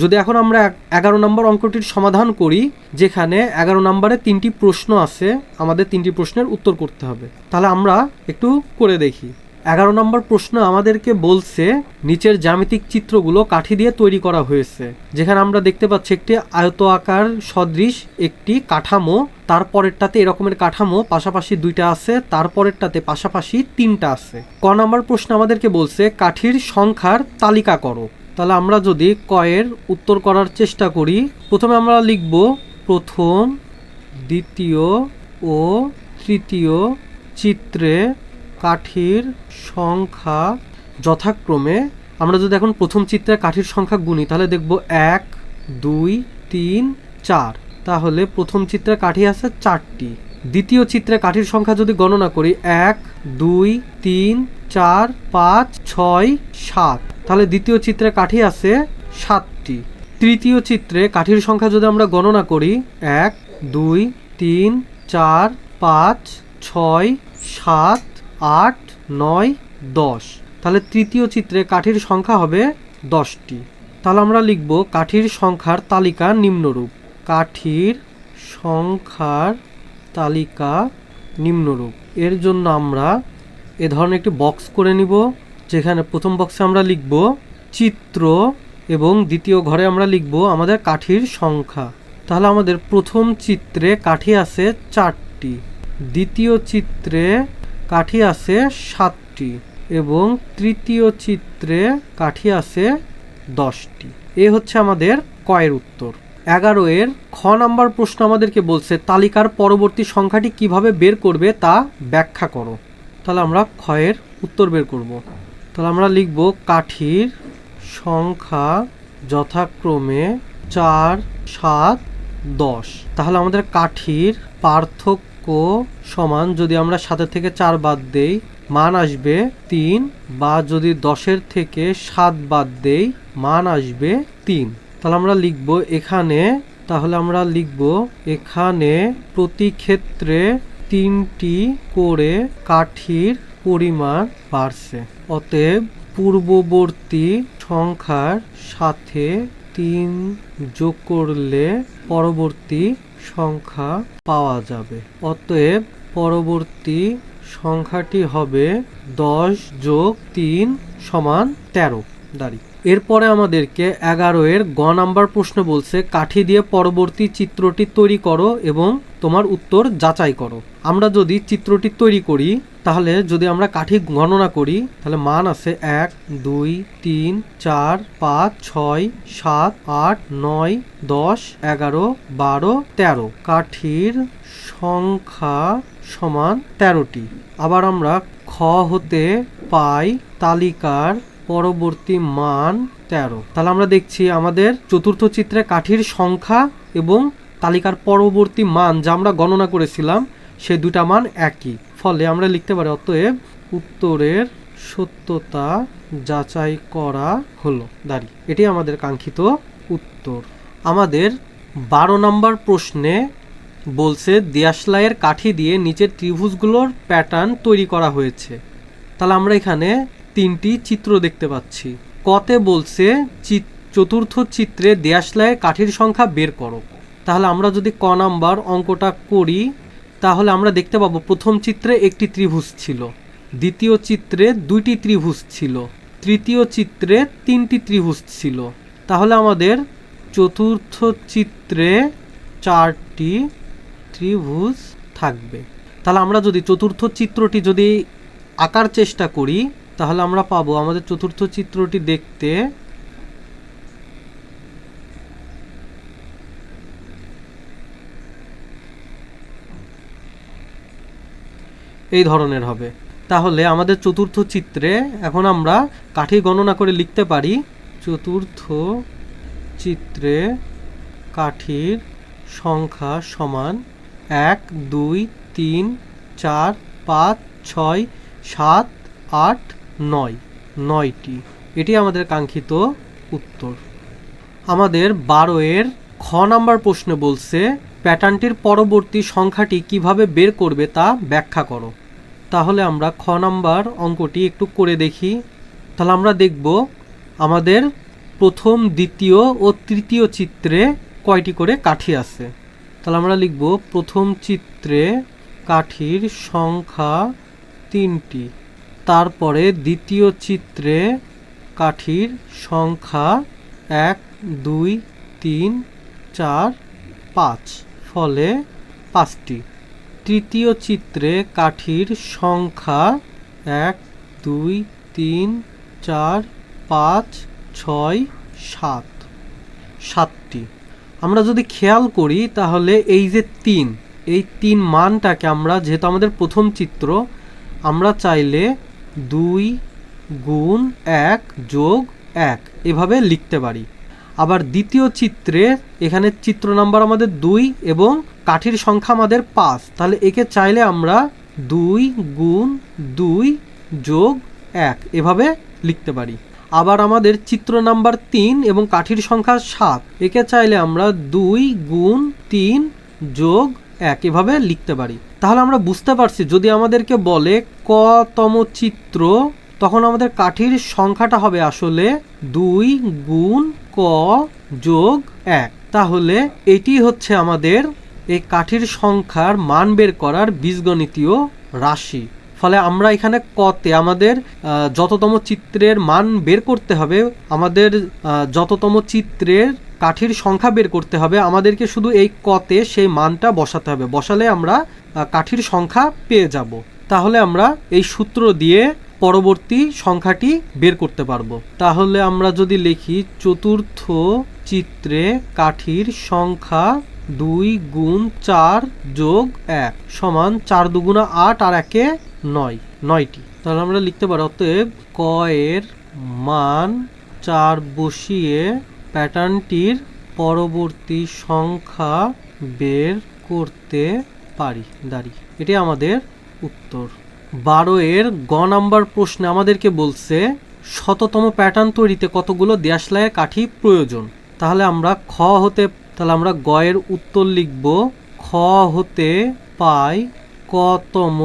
যদি এখন আমরা এগারো নম্বর অঙ্কটির সমাধান করি, যেখানে এগারো নম্বরে তিনটি প্রশ্ন আছে, আমাদের তিনটি প্রশ্নের উত্তর করতে হবে। তাহলে আমরা একটু করে দেখি। এগারো নম্বর প্রশ্ন আমাদেরকে বলছে, নিচের জ্যামিতিক চিত্রগুলো কাঠি দিয়ে তৈরি করা হয়েছে, যেখানে আমরা দেখতে পাচ্ছি একটি আয়ত আকার সদৃশ, একটি কাঠামো তারপরেরটাতে এরকমের কাঠামো, পাশাপাশি দুইটা আছে তারপরেরটাতে পাশাপাশি তিনটা আছে। ক নম্বর প্রশ্ন আমাদেরকে বলছে, কাঠির সংখ্যার তালিকা করো। তাহলে আমরা যদি কয়ের উত্তর করার চেষ্টা করি, প্রথমে আমরা লিখব প্রথম, দ্বিতীয় ও তৃতীয় চিত্রে কাঠির সংখ্যা যথাক্রমে। আমরা যদি এখন প্রথম চিত্রে কাঠির সংখ্যা গুনি, তাহলে দেখব এক, দুই, তিন, চার। তাহলে প্রথম চিত্রে কাঠি আছে চারটি। দ্বিতীয় চিত্রে কাঠির সংখ্যা যদি গণনা করি, এক, দুই, তিন, চার, পাঁচ, ছয়, সাত। তাহলে দ্বিতীয় চিত্রে কাঠি আছে সাতটি। তৃতীয় চিত্রে কাঠির সংখ্যা যদি আমরা গণনা করি, এক, দুই, তিন, চার, পাঁচ, ছয়, সাত, আট, নয়, দশ। তাহলে তৃতীয় চিত্রে কাঠির সংখ্যা হবে দশটি। তাহলে আমরা লিখব কাঠির সংখ্যার তালিকা নিম্নরূপ। কাঠির সংখ্যার তালিকা নিম্নরূপ। এর জন্য আমরা এ ধরনের একটি বক্স করে নিব। যেখানে প্রথম বক্সে আমরা লিখব চিত্র এবং দ্বিতীয় ঘরে আমরা লিখব আমাদের কাঠির সংখ্যা। তাহলে আমাদের প্রথম চিত্রে কাঠি আছে চারটি, দ্বিতীয় চিত্রে কাঠি আছে সাতটি এবং তৃতীয় চিত্রে কাঠি আছে দশটি। এ হচ্ছে আমাদের কয়ের উত্তর। এগারো এর খ নাম্বার প্রশ্ন আমাদেরকে বলছে, তালিকার পরবর্তী সংখ্যাটি কীভাবে বের করবে তা ব্যাখ্যা করো। তাহলে আমরা ক্ষয়ের উত্তর বের করব। তাহলে আমরা লিখব কাঠির সংখ্যা যথাক্রমে চার, সাত, দশ। তাহলে আমাদের কাঠির পার্থক্য সমান যদি আমরা সাতের থেকে চার বাদ দেই, মান আসবে তিন বা যদি দশের থেকে সাত বাদ দেই, মান আসবে তিন। তাহলে আমরা লিখব এখানে, তাহলে আমরা লিখব এখানে প্রতি ক্ষেত্রে তিনটি করে কাঠির পরিমাণ বাড়ছে। অতএব পূর্ববর্তী সংখ্যার সাথে তিন যোগ করলে পরবর্তী সংখ্যা পাওয়া যাবে। অতএব পরবর্তী সংখ্যাটি হবে দশ যোগ তিন সমান তেরো। দাঁড়ি। এরপরে আমাদেরকে এগারো এর গ নাম্বার প্রশ্ন বলছে, কাঠি দিয়ে পরবর্তী চিত্রটি তৈরি করো এবং তোমার উত্তর যাচাই করো। আমরা যদি চিত্রটি তৈরি করি, তাহলে যদি আমরা কাঠি গণনা করি, তাহলে মান আছে এক, দুই, তিন, চার, পাঁচ, ছয়, সাত, আট, নয়, দশ, এগারো, বারো, তেরো। কাঠির সংখ্যা সমান তেরোটি। আবার আমরা খ হতে পাই তালিকার পরবর্তী মান তেরো। তাহলে আমরা দেখছি আমাদের চতুর্থ চিত্রে কাঠির সংখ্যা এবং তালিকার পরবর্তী মান যা আমরা গণনা করেছিলাম, সে দুটা মান একই। ফলে আমরা লিখতে পারি, অতএব উত্তরের সত্যতা যাচাই করা হলো। দাঁড়ি এটি আমাদের কাঙ্ক্ষিত উত্তর। আমাদের বারো নম্বর প্রশ্নে বলছে, দিয়াশলাইয়ের কাঠি দিয়ে নিচের ত্রিভুজগুলোর প্যাটার্ন তৈরি করা হয়েছে। তাহলে আমরা এখানে তিনটি চিত্র দেখতে পাচ্ছি। কতে বলছে চিত- চতুর্থ চিত্রে দেয়াশলাইয়ের কাঠির সংখ্যা বের করো। তাহলে আমরা যদি ক নাম্বার অঙ্কটা করি, তাহলে আমরা দেখতে পাবো প্রথম চিত্রে একটি ত্রিভুজ ছিল, দ্বিতীয় চিত্রে দুইটি ত্রিভুজ ছিল, তৃতীয় চিত্রে তিনটি ত্রিভুজ ছিল। তাহলে আমাদের চতুর্থ চিত্রে চারটি ত্রিভুজ থাকবে। তাহলে আমরা যদি চতুর্থ চিত্রটি যদি আঁকার চেষ্টা করি, তাহলে আমরা পাবো আমাদের চতুর্থ চিত্রটি দেখতে এই ধরনের হবে। তাহলে আমাদের চতুর্থ চিত্রে এখন আমরা কাঠি গণনা করে লিখতে পারি, চতুর্থ চিত্রে কাঠির সংখ্যা সমান এক, দুই, তিন, চার, পাঁচ, ছয়, সাত, আট, নয়, নয়টি। এটি আমাদের কাঙ্ক্ষিত উত্তর। আমাদের বারো এর খ নাম্বার প্রশ্নে বলছে প্যাটার্নটির পরবর্তী সংখ্যাটি কীভাবে বের করবে তা ব্যাখ্যা করো। তাহলে আমরা খ নাম্বার অঙ্কটি একটু করে দেখি। তাহলে আমরা দেখব আমাদের প্রথম, দ্বিতীয় ও তৃতীয় চিত্রে কয়টি করে কাঠি আছে। তাহলে আমরা লিখব প্রথম চিত্রে কাঠির সংখ্যা তিনটি, তারপরে দ্বিতীয় চিত্রে কাঠির সংখ্যা এক, দুই, তিন, চার, পাঁচ। ফলে পাঁচটি। তৃতীয় চিত্রে কাঠির সংখ্যা এক, দুই, তিন, চার, পাঁচ, ছয়, সাত। সাতটি। আমরা যদি খেয়াল করি তাহলে এই যে তিন, এই তিন মানটাকে আমরা, যেহেতু আমাদের প্রথম চিত্র, আমরা চাইলে দুই গুণ এক যোগ এক এভাবে লিখতে পারি। আবার দ্বিতীয় চিত্রে এখানে চিত্র নাম্বার আমাদের দুই এবং কাঠির সংখ্যা আমাদের পাঁচ। তাহলে একে চাইলে আমরা দুই গুণ দুই যোগ এক এভাবে লিখতে পারি। আবার আমাদের চিত্র নাম্বার তিন এবং কাঠির সংখ্যা সাত, একে চাইলে আমরা দুই গুণ তিন যোগ এক এভাবে লিখতে পারি। তাহলে আমরা বুঝতে পারছি, যদি আমাদেরকে বলে কতম চিত্র, তখন আমাদের কাঠির সংখ্যাটা হবে আসলে দুই গুণ যোগ এক। তাহলে এটি হচ্ছে আমাদের এই কাঠির সংখ্যার মান বের করার বীজগণিতীয় রাশি। ফলে আমরা এখানে কতে আমাদের যততম চিত্রের মান বের করতে হবে, আমাদের যততম চিত্রের কাঠির সংখ্যা বের করতে হবে, আমাদেরকে শুধু এই কতে সেই মানটা বসাতে হবে। বসালে আমরা কাঠির সংখ্যা পেয়ে যাব। তাহলে আমরা এই সূত্র দিয়ে পরবর্তী সংখ্যাটি বের করতে পারব। তাহলে আমরা যদি লিখি চতুর্থ চিত্রে কাঠির সংখ্যা দুই গুণ চার যোগ এক সমান চার দুগুণা আট আর একে নয়, নয়টি। তাহলে আমরা লিখতে পারি, অতএব ক এর মান চার বসিয়ে প্যাটার্নটির পরবর্তী সংখ্যা বের করতে পারি। দাঁড়ি এটি আমাদের উত্তর। বারো এর গ নাম্বার প্রশ্নে আমাদেরকে বলছে, শততম প্যাটার্ন তৈরিতে কতগুলো দেশলাইয়ের কাঠি প্রয়োজন? তাহলে আমরা খ হতে, তাহলে আমরা গয়ের উত্তর লিখব, খ হতে পাই কতম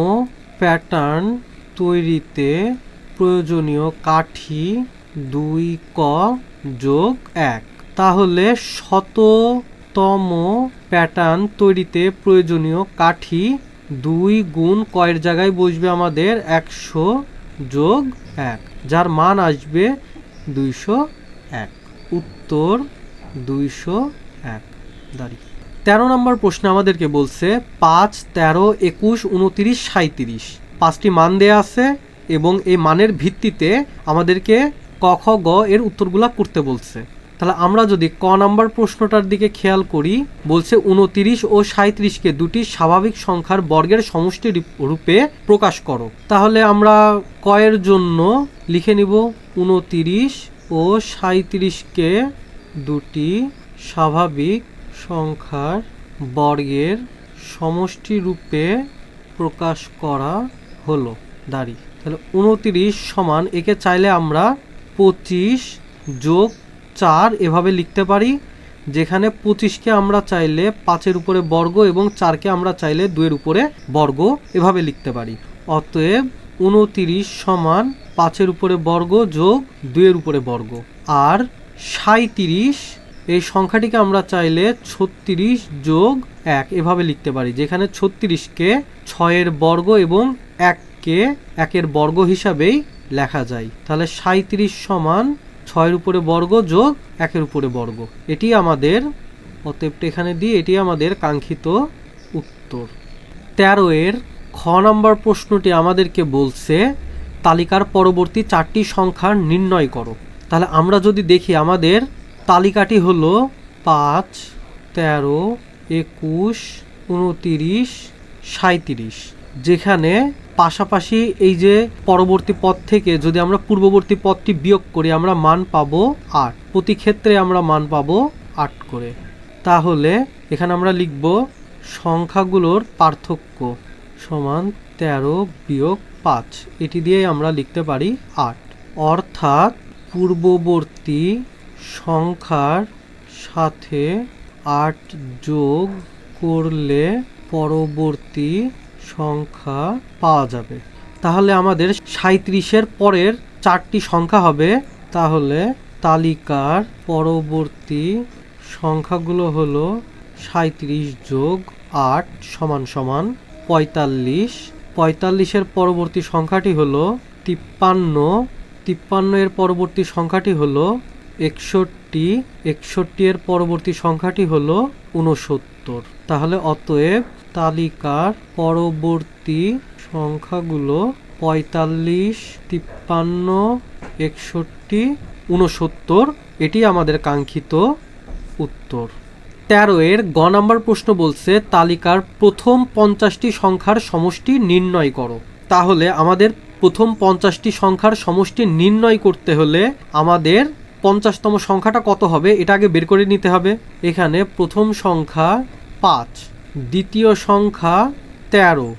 প্যাটার্ন তৈরিতে প্রয়োজনীয় কাঠি দুই ক যোগ এক? তাহলে শততম প্যাটার্ন তৈরিতে প্রয়োজনীয় কাঠি দুই গুণ কয়ের জায়গায় বসবে আমাদের একশো যোগ এক, যার মান আসবে দুইশো এক। উত্তর দুইশো এক। দাঁড়ি। তেরো নম্বর প্রশ্ন আমাদেরকে বলছে, পাঁচ, তেরো, একুশ, উনতিরিশ সাঁত্রিশ পাঁচটি মান দেয়া আছে এবং এই মানের ভিত্তিতে আমাদেরকে ক, খ, গ এর উত্তরগুলা করতে বলছে। তাহলে আমরা যদি ক নাম্বার প্রশ্নটার দিকে খেয়াল করি, বলছে উনতিরিশ ও সাঁত্রিশকে দুটি স্বাভাবিক সংখ্যার বর্গের সমষ্টি রূপ- প্রকাশ করো। তাহলে আমরা কয়ের জন্য লিখে নিব উনতিরিশ ও সাঁত্রিশকে দুটি স্বাভাবিক সংখ্যার বর্গের সমষ্টি রূপে প্রকাশ করা হলো। দাঁড়ি। তাহলে উনতিরিশ সমান, একে চাইলে আমরা পঁচিশ যোগ চার এভাবে লিখতে পারি, যেখানে পঁচিশকে আমরা চাইলে পাঁচের উপরে বর্গ এবং চারকে আমরা চাইলে দুয়ের উপরে বর্গ এভাবে লিখতে পারি। অতএব উনতিরিশ সমান পাঁচের উপরে বর্গ যোগ দুয়ের উপরে বর্গ। আর সাঁত্রিশ এই সংখ্যাটিকে আমরা চাইলে ছত্রিশ যোগ এক এভাবে লিখতে পারি, যেখানে ছত্রিশকে ছয়ের বর্গ এবং এককে একের বর্গ হিসাবেই লেখা যায়। তাহলে সাঁত্রিশ সমান ছয়ের উপরে বর্গ যোগ একের উপরে বর্গ। এটি আমাদের অতএবটা এখানে দিয়ে এটি আমাদের কাঙ্ক্ষিত উত্তর। তেরো এর খ নম্বর প্রশ্নটি আমাদেরকে বলছে, তালিকার পরবর্তী চারটি সংখ্যা নির্ণয় করো। তাহলে আমরা যদি দেখি আমাদের তালিকাটি হলো পাঁচ, তেরো, একুশ, উনতিরিশ সাঁত্রিশ যেখানে পাশাপাশি এই যে পরবর্তী পদ থেকে যদি আমরা পূর্ববর্তী পদটি বিয়োগ করি, আমরা মান পাবো আট। প্রতি ক্ষেত্রে আমরা মান পাবো আট করে। তাহলে এখানে আমরা লিখব সংখ্যাগুলোর পার্থক্য সমান তেরো বিয়োগ পাঁচ। এটি দিয়ে আমরা লিখতে পারি আট। অর্থাৎ পূর্ববর্তী সংখ্যার সাথে আট যোগ করলে পরবর্তী সংখ্যা পাওয়া যাবে। তাহলে আমাদের সাঁত্রিশের পরের চারটি সংখ্যা হবে। তাহলে তালিকার পরবর্তী সংখ্যাগুলো হলো সাঁত্রিশ যোগ আট সমান সমান পঁয়তাল্লিশ। পঁয়তাল্লিশের পরবর্তী সংখ্যাটি হলো তিপ্পান্ন। তিপ্পান্ন এর পরবর্তী সংখ্যাটি হলো একষট্টি। একষট্টি এর পরবর্তী সংখ্যাটি হলো ঊনসত্তর। তাহলে অতএব তালিকার পরবর্তী সংখ্যাগুলো পঁয়তাল্লিশ, তিপ্পান্ন, একষট্টি, ঊনসত্তর। এটি আমাদের কাঙ্ক্ষিত উত্তর। তেরো এর গ নাম্বার প্রশ্ন বলছে, তালিকার প্রথম পঞ্চাশটি সংখ্যার সমষ্টি নির্ণয় করো। তাহলে আমাদের প্রথম পঞ্চাশটি সংখ্যার সমষ্টি নির্ণয় করতে হলে আমাদের পঞ্চাশতম সংখ্যাটা কত হবে, এটা আগে বের করে নিতে হবে। এখানে প্রথম সংখ্যা পাঁচ। দ্বিতীয় সংখ্যা তেরো,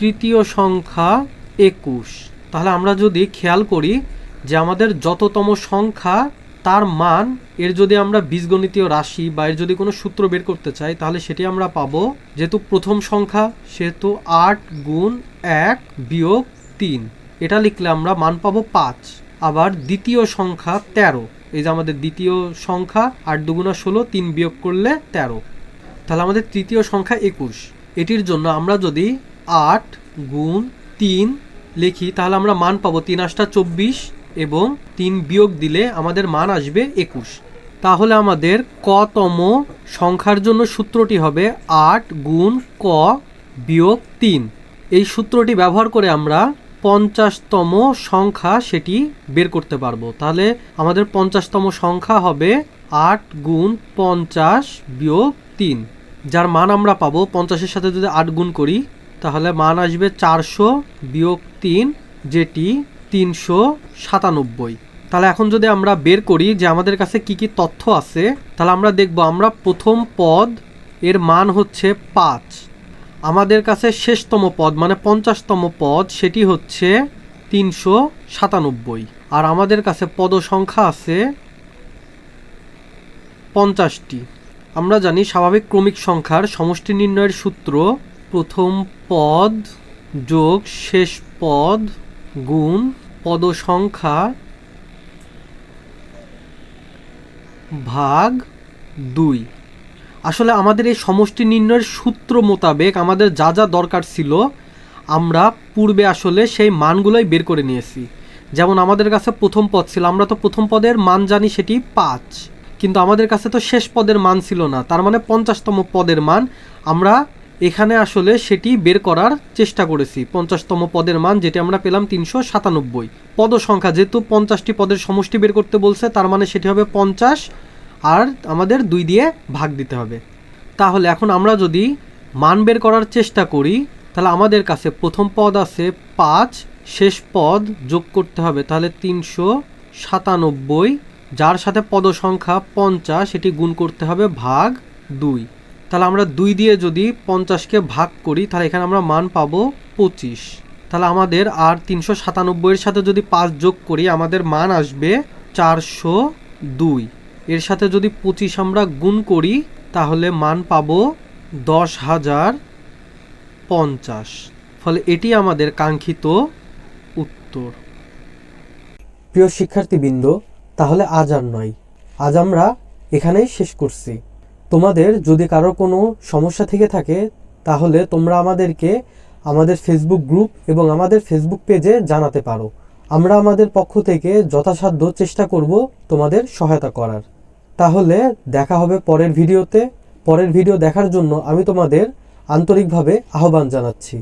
তৃতীয় সংখ্যা একুশ। তাহলে আমরা যদি খেয়াল করি যে আমাদের যততম সংখ্যা, তার মান, এর যদি আমরা বীজগণিতীয় রাশি বা এর যদি কোনো সূত্র বের করতে চাই, তাহলে সেটি আমরা পাবো যেহেতু প্রথম সংখ্যা, সেহেতু আট গুণ এক বিয়োগ তিন। এটা লিখলে আমরা মান পাবো পাঁচ। আবার দ্বিতীয় সংখ্যা তেরো। এই যে আমাদের দ্বিতীয় সংখ্যা, আট দুগুণা ষোলো, তিন বিয়োগ করলে তেরো। তাহলে আমাদের তৃতীয় সংখ্যা একুশ। এটির জন্য আমরা যদি আট গুণ তিন লিখি, তাহলে আমরা মান পাবো তিন আটটা চব্বিশ এবং তিন বিয়োগ দিলে আমাদের মান আসবে একুশ। তাহলে আমাদের কতম সংখ্যার জন্য সূত্রটি হবে আট গুণ ক বিয়োগ তিন। এই সূত্রটি ব্যবহার করে আমরা পঞ্চাশতম সংখ্যা সেটি বের করতে পারব। তাহলে আমাদের পঞ্চাশতম সংখ্যা হবে আট গুণ পঞ্চাশ বিয়োগ তিন। যার মান আমরা পাবো পঞ্চাশের সাথে যদি আট গুণ করি, তাহলে মান আসবে চারশো বিয়োগ তিন, যেটি তিনশো সাতানব্বই। তাহলে এখন যদি আমরা বের করি যে আমাদের কাছে কি কি তথ্য আছে, তাহলে আমরা দেখব আমরা প্রথম পদ এর মান হচ্ছে পাঁচ। আমাদের কাছে শেষতম পদ মানে পঞ্চাশতম পদ, সেটি হচ্ছে তিনশো সাতানব্বই। আর আমাদের কাছে পদ সংখ্যা আছে পঞ্চাশটি। আমরা জানি স্বাভাবিক ক্রমিক সংখ্যার সমষ্টি নির্ণয়ের সূত্র প্রথম পদ যোগ শেষ পদ গুণ পদ সংখ্যা ভাগ দুই। আসলে আমাদের এই সমষ্টি নির্ণয়ের সূত্র মোতাবেক আমাদের যা যা দরকার ছিল, আমরা পূর্বে আসলে সেই মানগুলোই বের করে নিয়েছি। যেমন আমাদের কাছে প্রথম পদ ছিল, আমরা তো প্রথম পদের মান জানি সেটি পাঁচ। কিন্তু আমাদের কাছে তো শেষ পদের মান ছিল না। তার মানে পঞ্চাশতম পদের মান আমরা এখানে আসলে সেটি বের করার চেষ্টা করেছি। পঞ্চাশতম পদের মান যেটি আমরা পেলাম তিনশো সাতানব্বই। পদ সংখ্যা যেহেতু পঞ্চাশটি পদের সমষ্টি বের করতে বলছে, তার মানে সেটি হবে পঞ্চাশ আর আমাদের দুই দিয়ে ভাগ দিতে হবে। তাহলে এখন আমরা যদি মান বের করার চেষ্টা করি, তাহলে আমাদের কাছে প্রথম পদ আছে পাঁচ, শেষ পদ যোগ করতে হবে তাহলে তিনশো সাতানব্বই যার সাথে পদ সংখ্যা পঞ্চাশ, এটি গুণ করতে হবে ভাগ দুই। তাহলে আমরা দুই দিয়ে যদি পঞ্চাশকে ভাগ করি, তাহলে এখানে আমরা মান পাবো পঁচিশ। তাহলে আমাদের আর তিনশো সাতানব্বইয়ের সাথে যদি পাঁচ যোগ করি, আমাদের মান আসবে চারশো দুই। এর সাথে যদি পঁচিশ আমরা গুণ করি, তাহলে মান পাবো দশ হাজার পঞ্চাশ। ফলে এটি আমাদের কাঙ্ক্ষিত উত্তর। প্রিয় শিক্ষার্থীবৃন্দ তাহলে আজ আর নয়। আজ আমরা এখানেই শেষ করছি। তোমাদের যদি কারও কোনো সমস্যা থেকে থাকে, তাহলে তোমরা আমাদেরকে আমাদের ফেসবুক গ্রুপ এবং আমাদের ফেসবুক পেজে জানাতে পারো। আমরা আমাদের পক্ষ থেকে যথাসাধ্য চেষ্টা করব তোমাদের সহায়তা করার। তাহলে দেখা হবে পরের ভিডিওতে। পরের ভিডিও দেখার জন্য আমি তোমাদের আন্তরিকভাবে আহ্বান জানাচ্ছি।